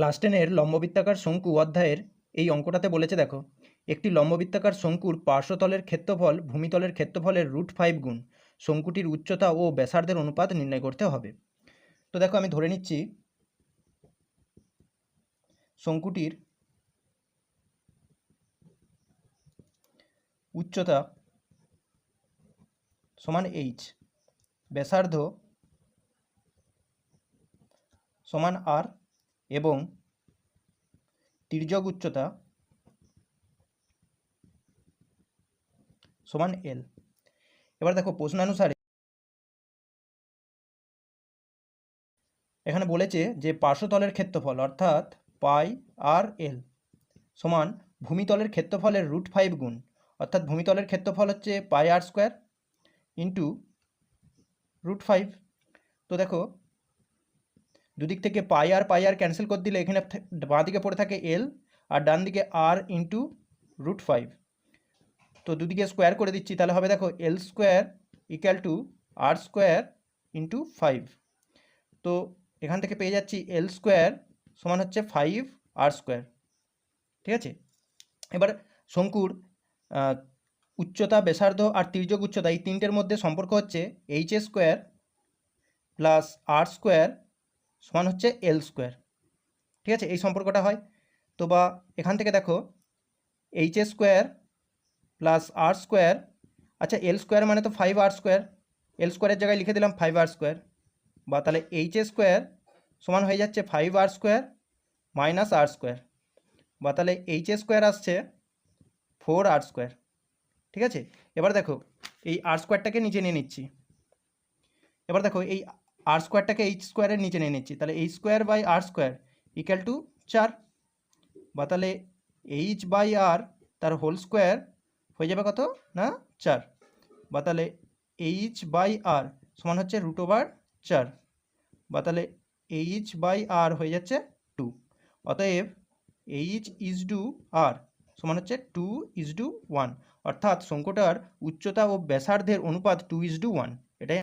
Class টেনের লম্ববৃত্তাকার শঙ্কু অধ্যায়ের এই অঙ্কটাতে বলেছে, দেখো, একটি লম্ববৃত্তাকার শঙ্কুর পার্শ্বতলের ক্ষেত্রফল ভূমিতলের ক্ষেত্রফলের রুট ফাইভ গুণ শঙ্কুটির উচ্চতা ও ব্যাসার্ধের অনুপাত নির্ণয় করতে হবে। তো দেখো, আমি ধরে নিচ্ছি শঙ্কুটির উচ্চতা সমান এইচ ব্যাসার্ধ সমান আর এবং তির্যক উচ্চতা সমান এল এবার দেখো প্রশ্নানুসারে এখানে বলেছে যে পার্শ্বতলের ক্ষেত্রফল অর্থাৎ পাই আর এল সমান ভূমিতলের ক্ষেত্রফলের রুট ফাইভ গুণ, অর্থাৎ ভূমিতলের ক্ষেত্রফল হচ্ছে pi r square into root five. তো দেখো দুদিক থেকে পাই আর পাই আর ক্যান্সেল করে দিলে এখানে বাঁ দিকে পড়ে থাকে এল আর ডান দিকে আর ইন্টু রুট ফাইভ তো দুদিকে স্কোয়ার করে দিচ্ছি, তাহলে হবে দেখো l square equal to r square into five তো এখান থেকে পেয়ে যাচ্ছি এল স্কোয়ার সমান হচ্ছে ফাইভ আর স্কোয়ার ঠিক আছে? এবার শঙ্কুর উচ্চতা বেসার্ধ আর তির্যক উচ্চতা এই তিনটের মধ্যে সম্পর্ক হচ্ছে h square plus r square সমান হচ্ছে এল স্কোয়ার ঠিক আছে? এই সম্পর্কটা হয়। তো বা এখান থেকে দেখো H A square plus r square আচ্ছা এল স্কোয়ার মানে তো ফাইভ আর স্কোয়ার এল স্কোয়ারের জায়গায় লিখে দিলাম ফাইভ আর স্কোয়ার বা তাহলে এইচ এ স্কোয়ার সমান হয়ে যাচ্ছে five r square minus r square বা তাহলে এইচ এ স্কোয়ার আসছে ফোর আর স্কোয়ার ঠিক আছে? এবার দেখো, এই আর স্কোয়ারটাকে নিচে নিয়ে নিচ্ছি। এবার দেখো, এই আর স্কোয়ারটাকে এইচ স্কোয়ারের নিচে নিয়ে নিচ্ছি। তাহলে h square by r square equal to চার। বা তাহলে এইচ বাই আর তার হোল স্কোয়ার হয়ে যাবে কত? না, চার। বা তাহলে এইচ বাই আর সমান হচ্ছে রুট ওভার চার। বা তাহলে এইচ বাই আর হয়ে যাচ্ছে টু অতএব এইচ ইজ ডু আর সমান হচ্ছে টু ইজ ডু ওয়ান অর্থাৎ শঙ্কুটার উচ্চতা ও ব্যাসার্ধের অনুপাত টু ইজ ডু ওয়ান